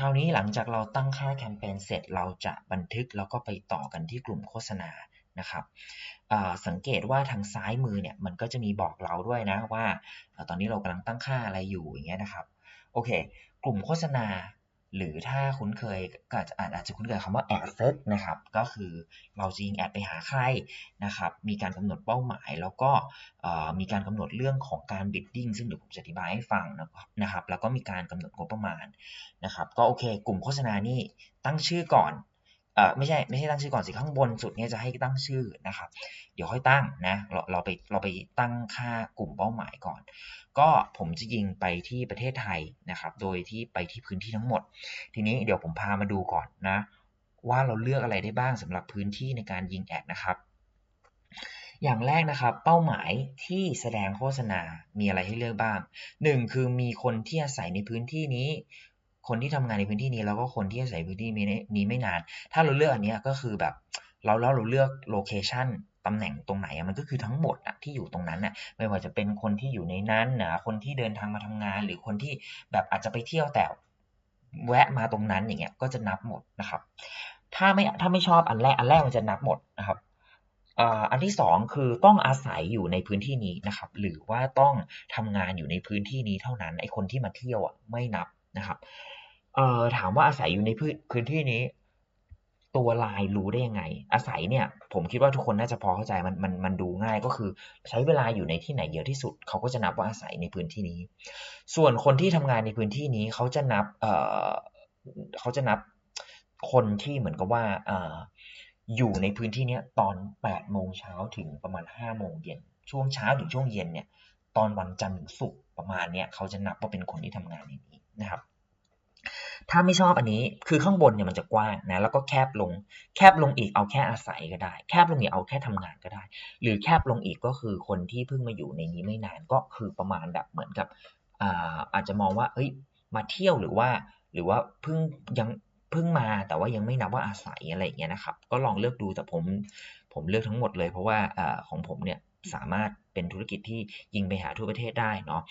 คราวนี้หลังจากเราตั้งค่าแคมเปญเสร็จเราจะบันทึกแล้วก็ไปต่อกันที่กลุ่มโฆษณานะครับสังเกตว่าทางซ้ายมือเนี่ยมันก็จะมีบอกเราด้วยนะว่า ตอนนี้เรากำลังตั้งค่าอะไรอยู่อย่างเงี้ยนะครับโอเค กลุ่มโฆษณา หรือถ้าคุ้นเคยก็อาจจะอาจจะคุ้นเคยคำว่า ad set นะครับ ก็คือเราจะยิงแอดไปหาใครนะครับ มีการกำหนดเป้าหมาย แล้วก็มีการกำหนดเรื่องของการบิดดิ้งซึ่งเดี๋ยวผมจะอธิบายให้ฟังนะครับ แล้วก็มีการกำหนดงบประมาณนะครับ ก็โอเค กลุ่มโฆษณานี่ตั้งชื่อก่อน เออไม่ใช่ไม่ใช่ตั้งชื่อก่อนสิข้างบนสุดเนี่ยจะให้ตั้งชื่อนะครับ เดี๋ยวค่อยตั้งนะเราเราไปเราไปตั้งค่ากลุ่มเป้าหมายก่อน ก็ผมจะยิงไปที่ประเทศไทยนะครับ โดยที่ไปที่พื้นที่ทั้งหมด ทีนี้เดี๋ยวผมพามาดูก่อนนะ ว่าเราเลือกอะไรได้บ้างสำหรับพื้นที่ในการยิงแอดนะครับอย่างแรกนะครับ เป้าหมายที่แสดงโฆษณา มีอะไรให้เลือกบ้าง 1 คือมีคนที่อาศัยในพื้นที่นี้ คนที่ทำงานในพื้นที่นี้แล้วก็คนที่อาศัยพื้นที่นี้ไม่นาน ถ้าเราเลือกอันนี้ก็คือแบบเราแล้วเราเลือกโลเคชันตำแหน่งตรงไหนมันก็คือทั้งหมดอะที่อยู่ตรงนั้นอะไม่ว่าจะเป็นคนที่อยู่ในนั้นนะคนที่เดินทางมาทำงาน หรือคนที่แบบอาจจะไปเที่ยวแต่แวะมาตรงนั้นอย่างเงี้ยก็จะนับหมดนะครับ ถ้าไม่ถ้าไม่ชอบอันแรกอันแรกมันจะนับหมดนะครับอันที่สองคือต้องอาศัยอยู่ในพื้นที่นี้นะครับ หรือว่าต้องทำงานอยู่ในพื้นที่นี้เท่านั้นไอคนที่มาเที่ยวอะไม่นับ นะครับเอ่อถามว่าอาศัยอยู่ในพื้นที่นี้ ตัวลายรู้ได้ยังไง อาศัยเนี่ย ผมคิดว่าทุกคนน่าจะพอเข้าใจมันมันมันดูง่ายก็คือ ใช้เวลาอยู่ในที่ไหนเยอะที่สุด เขาก็จะนับว่าอาศัยในพื้นที่นี้ ส่วนคนที่ทำงานในพื้นที่นี้เขาจะนับเอ่อเขาจะนับคนที่เหมือนกับว่าเอ่ออยู่ในพื้นที่นี้ตอน8โมงเช้าถึงประมาณ5โมงเย็นช่วงเช้าถึงช่วงเย็นเนี่ย ตอนวันจันทร์ถึงศุกร์ประมาณเนี้ยเขาจะนับว่าเป็นคนที่ทำงานในนี้ นะครับถ้าไม่ชอบอันนี้คือข้างบนเนี่ยมันจะกว้างนะแล้วก็แคบลง แคบลงอีกเอาแค่อาศัยก็ได้ แคบลงอีกเอาแค่ทำงานก็ได้ หรือแคบลงอีกก็คือคนที่เพิ่งมาอยู่ในนี้ไม่นานก็คือประมาณแบบเหมือนกับอาอาจจะมองว่าเอ้ยมาเที่ยวหรือว่า หรือว่าเพิ่งยังเพิ่งมาแต่ว่ายังไม่นับว่าอาศัยอะไรอย่างเงี้ยนะครับ ก็ลองเลือกดูแต่ผมผมเลือกทั้งหมดเลยเพราะว่าอของผมเนี่ยสามารถเป็นธุรกิจที่ยิงไปหาทั่วประเทศได้เนาะ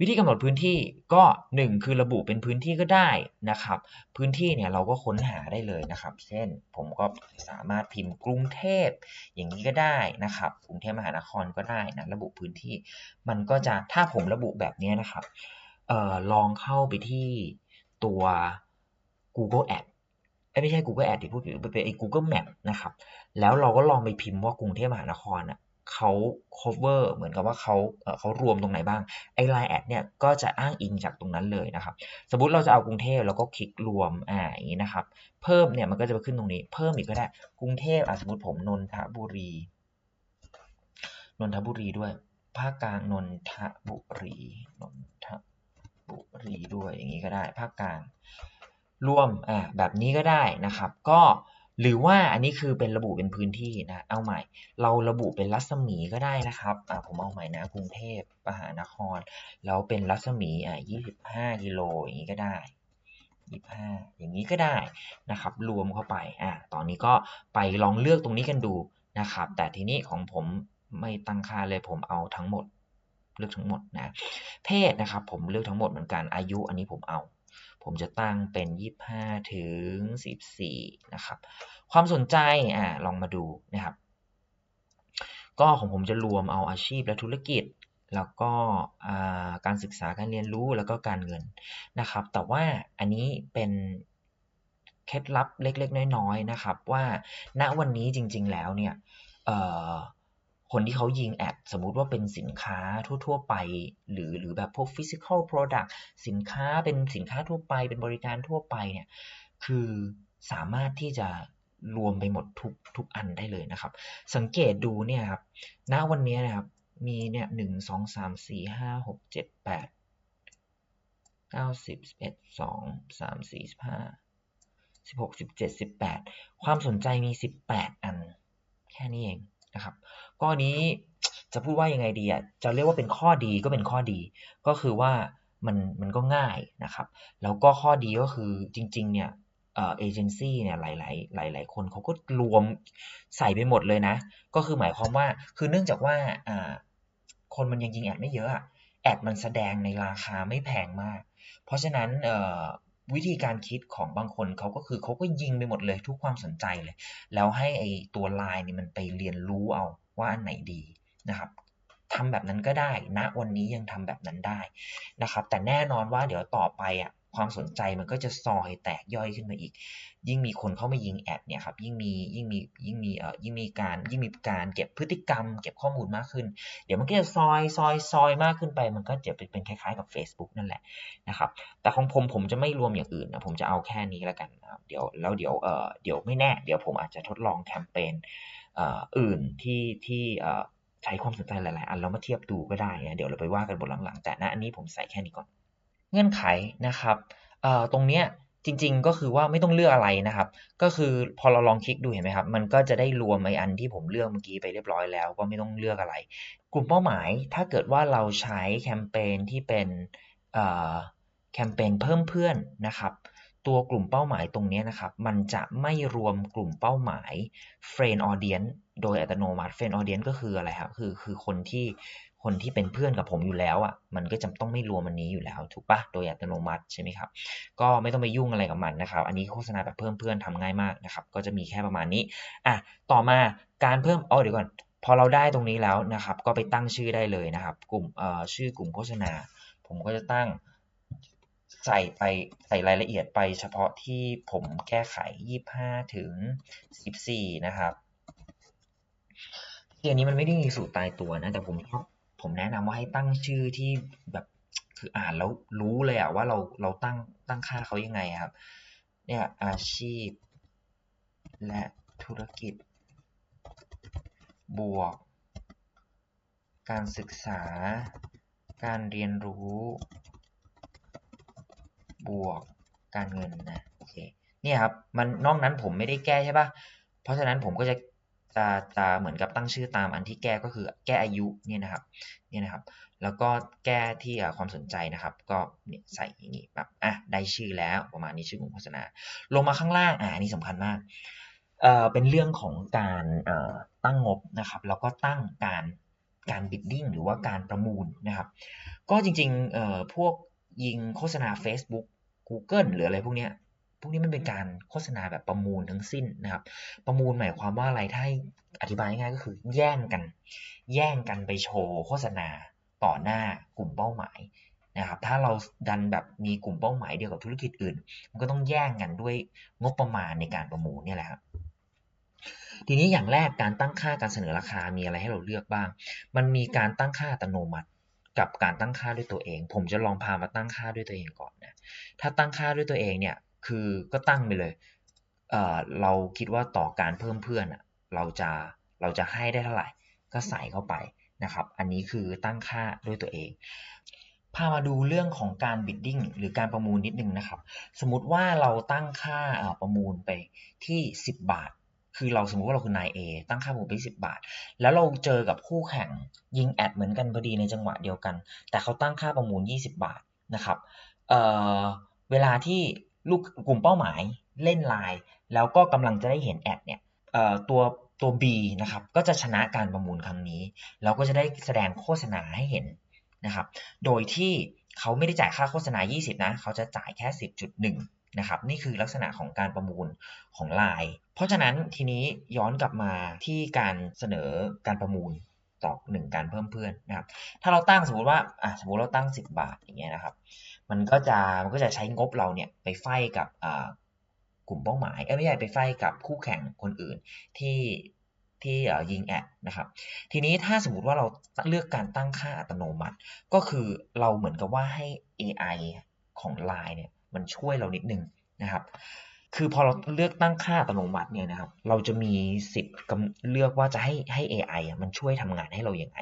วิธีกำหนดพื้นที่ก็ 1 คือระบุเป็นพื้นที่ก็ได้นะครับ พื้นที่เนี่ยเราก็ค้นหาได้เลยนะครับ เช่นผมก็สามารถพิมพ์กรุงเทพอย่างนี้ก็ได้นะครับกรุงเทพมหานครก็ได้นะระบุพื้นที่ มันก็จะถ้าผมระบุแบบนี้นะครับออลองเข้าไปที่ตัว Google Ad ไม่ใช่ Google Ad ที่พูดผิดเป็นไอ้ Google Map นะครับ แล้วเราก็ลองไปพิมพ์ว่ากรุงเทพมหานครอะ เขา cover เหมือนกับว่าเขาเขารวมตรงไหนบ้างไอ้ line ad เนี่ยก็จะอ้างอิงจากตรงนั้นเลยนะครับ สมมติเราจะเอากรุงเทพแล้วก็คลิกรวมอ่าอย่างนี้นะครับ เพิ่มเนี่ยมันก็จะไปขึ้นตรงนี้ เพิ่มอีกก็ได้กรุงเทพอะสมมติผมนนทบุรีนนทบุรีด้วยภาคกลางนนทบุรีนนทบุรีด้วยอย่างนี้ก็ได้ ภาคกลางรวมอ่าแบบนี้ก็ได้นะครับ ก็ หรือว่าอันนี้คือเป็นระบุเป็นพื้นที่นะ เอาใหม่ เราระบุเป็นรัศมีก็ได้นะครับอ่าผมเอาใหม่นะกรุงเทพมหานคร แล้วเป็นรัศมีอ่า25 กิโลอย่างนี้ก็ได้ 25 อย่างนี้ก็ได้นะครับ รวมเข้าไปอ่าตอนนี้ก็ไปลองเลือกตรงนี้กันดูนะครับ แต่ทีนี้ของผมไม่ตั้งค่าเลยผมเอาทั้งหมด เลือกทั้งหมดนะ เพศนะครับ ผมเลือกทั้งหมดเหมือนกันอายุ อันนี้ผมเอา ผมจะตั้งเป็น 25 ถึง 14 นะครับ ความสนใจอ่าลองมาดูนะครับ ก็ของผมจะรวมเอาอาชีพและธุรกิจ แล้วก็การศึกษาการเรียนรู้แล้วก็การเงินนะครับ แต่ว่าอันนี้เป็นเคล็ดลับเล็ก ๆ น้อยๆนะครับ ว่าณวันนี้จริง ๆ แล้วเนี่ย คนที่เขายิงแอดสมมุติว่าเป็นสินค้าทั่ว ๆ ไป หรือหรือแบบพวก physical product สินค้าเป็นสินค้าทั่วไป เป็นบริการทั่วไปเนี่ยคือสามารถที่จะรวมไปหมดทุกทุกอันได้เลยนะครับ สังเกตดูเนี่ยครับณวันนี้นะครับมีเนี่ยหนึ่งสองสามสี่ห้าหกเจ็ดแปดเก้าสิบสิบเอ็ดสองสามสี่สิบห้าสิบหกสิบเจ็ดสิบแปดความสนใจมีสิบแปดอัน แค่นี้เอง นะครับก็นี้จะพูดว่ายังไงดีอะจะเรียกว่าเป็นข้อดีก็เป็นข้อดี ก็คือว่ามันมันก็ง่ายนะครับ แล้วก็ข้อดีก็คือจริงๆเนี่ยเอเจนซี่เนี่ยหลายๆหลาย ๆ คนเขาก็รวมใส่ไปหมดเลยนะ ก็คือหมายความว่าคือเนื่องจากว่าคนมันยังยิงแอดไม่เยอะแอดมันแสดงในราคาไม่แพงมาก เพราะฉะนั้นเวิธีการคิดของบางคนเขาก็คือเขาก็ยิงไปหมดเลยทุกความสนใจเลย แล้วให้ไอตัวลายนี่มันไปเรียนรู้เอาว่าอันไหนดีนะครับทำแบบนั้นก็ได้ณนะวันนี้ยังทำแบบนั้นได้นะครับ แต่แน่นอนว่าเดี๋ยวต่อไปอะ ความสนใจมันก็จะซอยแตกย่อยขึ้นมาอีก ยิ่งมีคนเข้ามายิงแอดเนี่ยครับยิ่งมียิ่งมียิ่งมีเอ่อยิ่งมีการยิ่งมีการเก็บพฤติกรรม เก็บข้อมูลมากขึ้น เดี๋ยวมันก็จะซอยซอยซอยมากขึ้นไป มันก็จะเป็นคล้ายๆกับ Facebook นั่นแหละนะครับแต่ของผมผมจะไม่รวมอย่างอื่นนะผมจะเอาแค่นี้แล้วกันนะเดี๋ยวแล้วเดี๋ยวเอ่อเดี๋ยวไม่แน่ เดี๋ยวผมอาจจะทดลองแคมเปญเอ่ออื่นที่ที่เอ่อใช้ความสนใจหลายๆ อันแล้วมาเทียบดูก็ได้นะเดี๋ยวเราไปว่ากันบนหลังๆ แต่นะอันนี้ผมใส่แค่นี้ก่อน เงื่อนไขนะครับเอ่อตรงเนี้ยจริง ๆ ก็คือว่าไม่ต้องเลือกอะไรนะครับ ก็คือพอเราลองคลิกดูเห็นไหมครับ มันก็จะได้รวมไออันที่ผมเลือกเมื่อกี้ไปเรียบร้อยแล้ว ก็ไม่ต้องเลือกอะไร กลุ่มเป้าหมายถ้าเกิดว่าเราใช้แคมเปญที่เป็นแคมเปญเพิ่มเพื่อนนะครับ ตัวกลุ่มเป้าหมายตรงนี้นะครับ มันจะไม่รวมกลุ่มเป้าหมาย friend audience โดยอัตโนมัติ friend audience ก็คืออะไรครับ คือคือคนที่คนที่เป็นเพื่อนกับผมอยู่แล้วอะ มันก็จะต้องไม่รวมอันนี้อยู่แล้ว ถูกปะโดยอัตโนมัติใช่ไหมครับ ก็ไม่ต้องไปยุ่งอะไรกับมันนะครับ อันนี้โฆษณาแบบเพิ่มเพื่อนทำง่ายมากนะครับ ก็จะมีแค่ประมาณนี้ อะ ต่อมาการเพิ่มอ๋อเดี๋ยวก่อน พอเราได้ตรงนี้แล้วนะครับ ก็ไปตั้งชื่อได้เลยนะครับ กลุ่มเอ่อชื่อกลุ่มโฆษณา ผมก็จะตั้ง ใส่ไปใส่รายละเอียดไปเฉพาะที่ผมแก้ไข 25 ถึง 14 นะครับที่อันนี้มันไม่ได้มีสูตรตายตัวนะ แต่ผมชอบผมแนะนำว่าให้ตั้งชื่อที่แบบคืออ่านแล้วรู้เลยอะว่าเราเราตั้งตั้งค่าเขายังไงครับ เนี่ยอาชีพ และธุรกิจ บวก การศึกษา การเรียนรู้ บวกการเงินนะโอเคเนี่ยครับมันนอกนั้นผมไม่ได้แก้ใช่ปะเพราะฉะนั้นผมก็จะจะจะเหมือนกับตั้งชื่อตามอันที่แก้ก็คือแก้อายุเนี่ยนะครับเนี่ยนะครับ แล้วก็แก้ที่ความสนใจนะครับ ก็เนี่ยใส่อย่างนี้แบบอะได้ชื่อแล้วประมาณนี้ชื่อกลุ่มโฆษณา ลงมาข้างล่างอ่านี่สำคัญมากเอ่อเป็นเรื่องของการเอ่อตั้งงบนะครับ แล้วก็ตั้งการการบิดดิ้งหรือว่าการประมูลนะครับ ก็จริงๆเอ่อพวก ยิงโฆษณา Facebook Google หรืออะไรพวกเนี้ยพวกนี้มันเป็นการโฆษณาแบบประมูลทั้งสิ้นนะครับ ประมูลหมายความว่าอะไรถ้าอธิบายง่ายก็คือแย่งกัน แย่งกันไปโชว์โฆษณาต่อหน้ากลุ่มเป้าหมายนะครับ ถ้าเราดันแบบมีกลุ่มเป้าหมายเดียวกับธุรกิจอื่น มันก็ต้องแย่งกันด้วยงบประมาณในการประมูลเนี่ยแหละครับ ทีนี้อย่างแรกการตั้งค่าการเสนอราคามีอะไรให้เราเลือกบ้าง มันมีการตั้งค่าอัตโนมัติ กับการตั้งค่าด้วยตัวเอง ผมจะลองพามาตั้งค่าด้วยตัวเองก่อนนะถ้าตั้งค่าด้วยตัวเองเนี่ยคือก็ตั้งไปเลยเเราคิดว่าต่อการเพิ่มเพื่อนเราจะเราจะให้ได้เท่าไหร่ ก็ใส่เข้าไปนะครับ อันนี้คือตั้งค่าด้วยตัวเอง พามาดูเรื่องของการบิดดิ้งหรือการประมูลนิดนึงนะครับ สมมติว่าเราตั้งค่าประมูลไปที่ 10 บาท คือเราสมมติว่าเราคือนาย A ตั้งค่าประมูลไป10บาท แล้วเราเจอกับคู่แข่งยิงแอดเหมือนกันพอดีในจังหวะเดียวกัน แต่เขาตั้งค่าประมูล 20 บาทนะครับเเวลาที่ลูกกลุ่มเป้าหมายเล่นไลน์แล้วก็กำลังจะได้เห็นแอดเนี่ยตัวตัว B นะครับก็จะชนะการประมูลครั้งนี้แล้วก็จะได้แสดงโฆษณาให้เห็นนะครับ โดยที่เขาไม่ได้จ่ายค่าโฆษณา 20 นะ เขาจะจ่ายแค่ 10.1 นะครับนี่คือลักษณะของการประมูลของไลน์เพราะฉะนั้นทีนี้ย้อนกลับมาที่การเสนอการประมูลต่อหนึ่งการเพิ่มเพื่อนนะครับ ถ้าเราตั้งสมมติว่าอะสมมติเราตั้ง 10 บาทอย่างเงี้ยนะครับ มันก็จะมันก็จะใช้งบเราเนี่ยไปไฟกับกลุ่มเป้าหมายเอ้ไม่ใช่ไปไฟกับคู่แข่งคนอื่นที่ที่ยิงแอดนะครับ ทีนี้ถ้าสมมติว่าเราเลือกการตั้งค่าอัตโนมัติ ก็คือเราเหมือนกับว่าให้ AI ของ Line เนี่ย มันช่วยเรานิดนึงนะครับ คือพอเราเลือกตั้งค่าอัตโนมัติเนี่ยนะครับ เราจะมีสิทธิ์เลือกว่าจะให้ให้ AI มันช่วยทำงานให้เราอย่างไง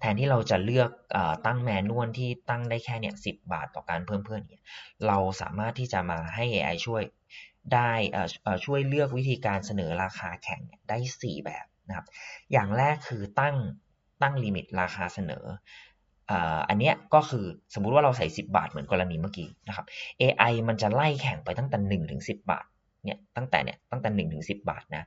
แทนที่เราจะเลือกอตั้งแมนนวลที่ตั้งได้แค่เนี่ยสิบาทต่อการเพิ่มเพื่อนเนี่ยเราสามารถที่จะมาให้ AI ช่วยได้ช่วยเลือกวิธีการเสนอราคาแข่งได้ 4 แบบนะครับ อย่างแรกคือตั้งตั้งลิมิตราคาเสนอ อันนี้ก็คือสมมุติว่าเราใส่ 10 บาทเหมือนกรณีเมื่อกี้นะครับ AI มันจะไล่แข่งไปตั้งแต่1ถึง10 บาทเนี่ยตั้งแต่เนี่ยตั้งแต่1ถึง10 บาทนะ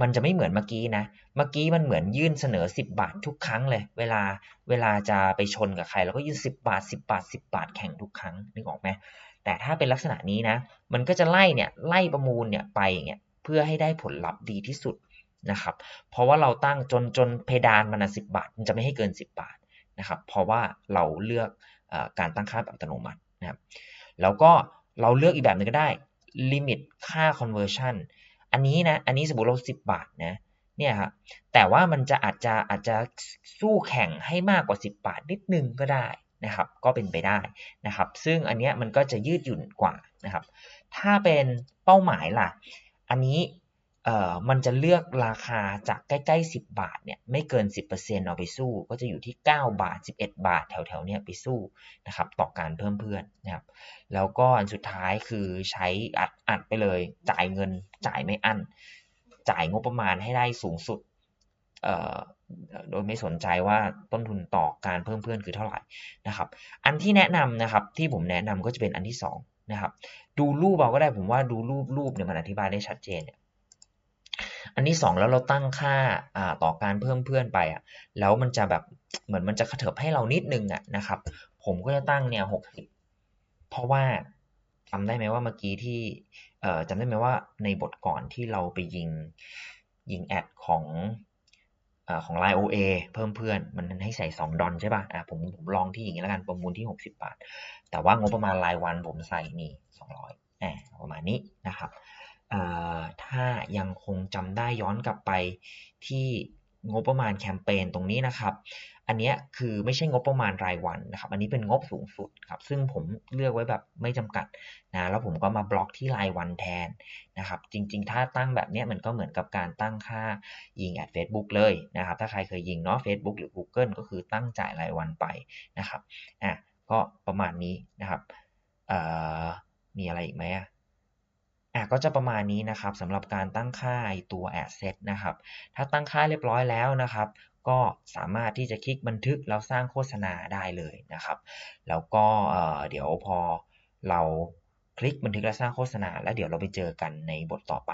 มันจะไม่เหมือนเมื่อกี้นะ เมื่อกี้มันเหมือนยื่นเสนอ 10 บาททุกครั้งเลย เวลาเวลาจะไปชนกับใครเราก็ยื่น10 บาท 10 บาท 10 บาทแข่งทุกครั้งนึกออกไหมแต่ถ้าเป็นลักษณะนี้นะ มันก็จะไล่เนี่ยไล่ประมูลเนี่ยไปอย่างเงี้ยเพื่อให้ได้ผลลัพธ์ดีที่สุดนะครับ เพราะว่าเราตั้งจนจนเพดานมันสิบาท มันจะไม่ให้เกิน 10 บาท นะครับ เพราะว่าเราเลือกอการตั้งค่าแบบอัตโนมัตินะครับ แล้วก็เราเลือกอีกแบบหนึงก็ได้ลิมิตค่า conversion อันนี้นะ อันนี้สมมติเรา 10 บาทนะ เนี่ยครับ แต่ว่ามันจะอาจจะอาจจะสู้แข่งให้มากกว่า 10 บาทนิดนึงก็ได้นะครับ ก็เป็นไปได้นะครับ ซึ่งอันเนี้ยมันก็จะยืดหยุ่นกว่านะครับ ถ้าเป็นเป้าหมายล่ะ อันนี้ มันจะเลือกราคาจากใกล้ๆ 10 บาทเนี่ยไม่เกิน 10%เอาไปสู้ ก็จะอยู่ที่ 9 บาท 11 บาทแถวๆเนี้ยไปสู้นะครับต่อการเพิ่มเพื่อนนะครับแล้วก็อันสุดท้ายคือใช้อัดอัดไปเลย จ่ายเงินจ่ายไม่อั้น จ่ายงบประมาณให้ได้สูงสุดเอ่อโดยไม่สนใจว่าต้นทุนต่อการเพิ่มเพื่อนคือเท่าไหร่นะครับ อันที่แนะนำนะครับที่ผมแนะนำก็จะเป็นอันที่สองนะครับดูรูปเราก็ได้ผมว่าดูรูปรูปเนี่ยมันอธิบายได้ชัดเจนเนี่ย อันที่สองแล้วเราตั้งค่าต่อการเพิ่มเพื่อนไปอะแล้วมันจะแบบเหมือนมันจะกระเถิบให้เรานิดนึงอะนะครับ ผมก็จะตั้งเนี่ยหกสิบเพราะว่าจำได้ไหมว่าเมื่อกี้ที่เอ่อจำได้ไหมว่าในบทก่อนที่เราไปยิงยิงแอดของอของ Line OA เพิ่มเพื่อนมันให้ใส่ 2 ดอลใช่ป่ะอะผมผมลองที่อย่างนี้แล้วกันประมูลที่ 60 บาท แต่ว่างบประมาณรายวันผมใส่นี่ 200อ่ประมาณนี้นะครับ ถ้ายังคงจำได้ย้อนกลับไปที่งบประมาณแคมเปญตรงนี้นะครับ อันนี้คือไม่ใช่งบประมาณรายวันนะครับ อันนี้เป็นงบสูงสุดครับ ซึ่งผมเลือกไว้แบบไม่จำกัดนะ แล้วผมก็มาบล็อกที่รายวันแทนนะครับ จริงๆ ถ้าตั้งแบบนี้มันก็เหมือนกับการตั้งค่ายิงแอด Facebook เลยนะครับ ถ้าใครเคยยิงเนาะ Facebook หรือ Google ก็คือตั้งจ่ายรายวันไปนะครับ อะ ก็ประมาณนี้นะครับมีอะไรอีกไหมอะ อะก็จะประมาณนี้นะครับสำหรับการตั้งค่าตัว asset นะครับ ถ้าตั้งค่าเรียบร้อยแล้วนะครับ ก็สามารถที่จะคลิกบันทึกแล้วสร้างโฆษณาได้เลยนะครับ แล้วก็เดี๋ยวพอเราคลิกบันทึกและสร้างโฆษณา แล้วเดี๋ยวเราไปเจอกันในบทต่อไป